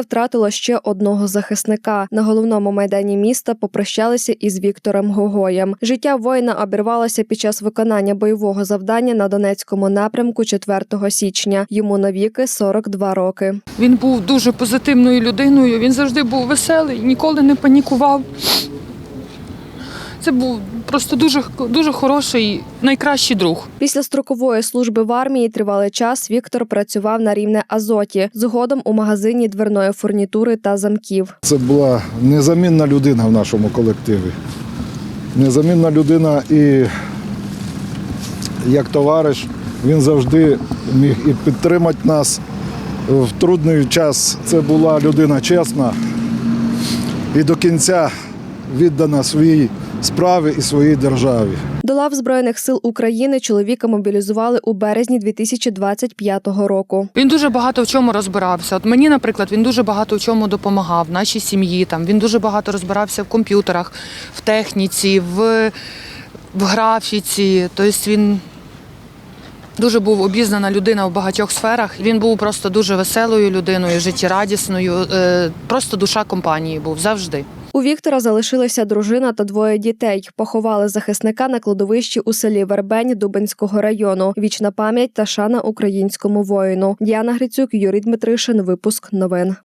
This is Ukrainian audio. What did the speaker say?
втратило ще одного захисника. На головному майдані міста попрощалися із Віктором Гогоєм. Життя воїна обірвалося під час виконання бойового завдання на Донецькому напрямку 4 січня. Йому навіки 42 роки. Він був дуже позитивною людиною, він завжди був веселий, ніколи не панікував. Це був просто дуже, дуже хороший, найкращий друг. Після строкової служби в армії тривалий час Віктор працював на рівне Азоті, згодом у магазині дверної фурнітури та замків. Це була незамінна людина в нашому колективі. Незамінна людина і як товариш, він завжди міг і підтримати нас в трудний час. Це була людина чесна і до кінця віддана своїй справі і своїй державі. До лав Збройних сил України чоловіка мобілізували у березні 2025 року. Він дуже багато в чому розбирався. От мені, наприклад, він дуже багато в чому допомагав нашій сім'ї. Там він дуже багато розбирався в комп'ютерах, в техніці, в, в графіці. Тобто він дуже був обізнана людина в багатьох сферах. Він був просто дуже веселою людиною, життєрадісною. е, Просто душа компанії був завжди. У Віктора залишилася дружина та двоє дітей. Поховали захисника на кладовищі у селі Вербень Дубинського району. Вічна пам'ять та шана українському воїну. Діана Грицюк, Юрій Дмитришин. Випуск новин.